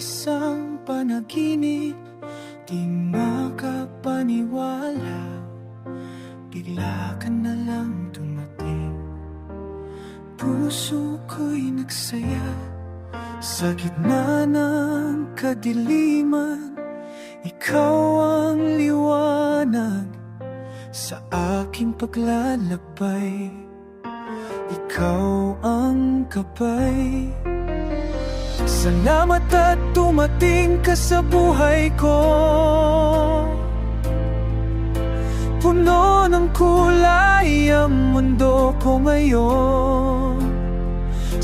isang panaginip Di makapaniwala. Bigla ka na lang dumating. Puso ko'y nagsaya. Sa gitna ng kadiliman Ikaw ang liwanag. Sa aking paglalakbay Ikaw ang kapay Salamat at tumating ka sa buhay ko. Puno ng kulay ang mundo ko ngayon.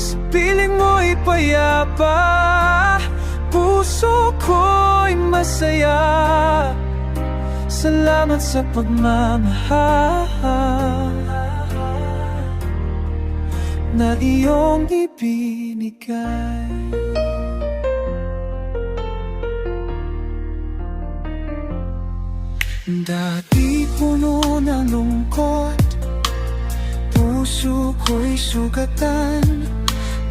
Sa piling mo'y payapa Puso ko'y masaya. Salamat sa pagmamahal Na iyong ibinigay Dati puno ng lungkot Puso ko'y sugatan.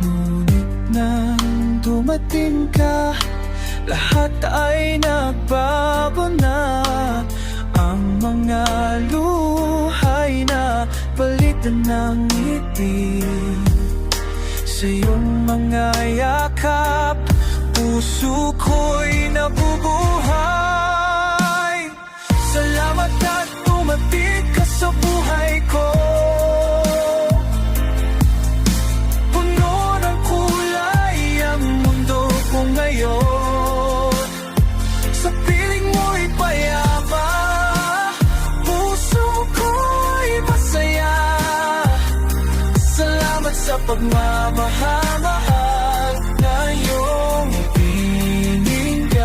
Ngunit nang dumating ka Lahat ay nagbago na. Ang mga luhay na Palitan ng ngiti Sa iyong mga yakap. Puso ko'y nabubuhay sa pagmamahal na iyong ibinigay.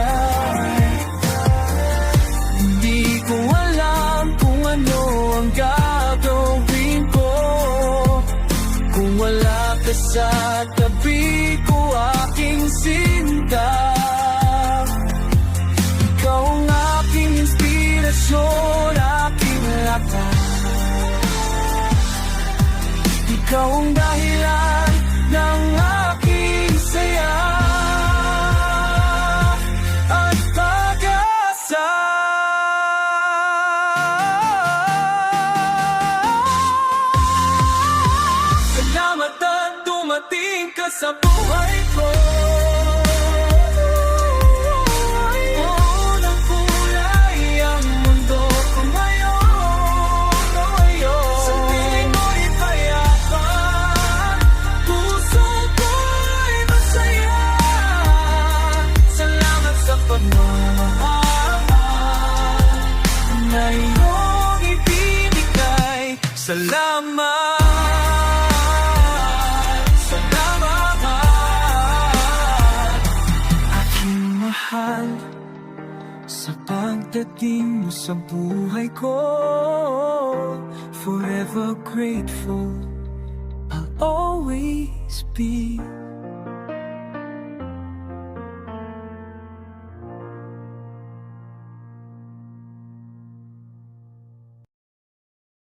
Hindi ko alam kung ano ang gagawin ko. Kung wala ka sa ikaw ang dahilan ng aking saya at pag-asa. Salamat at dumating ka sa buhay ko. Salamat. Salamat Aking mahal Sa pagdating mo sa buhay ko Forever grateful I'll always be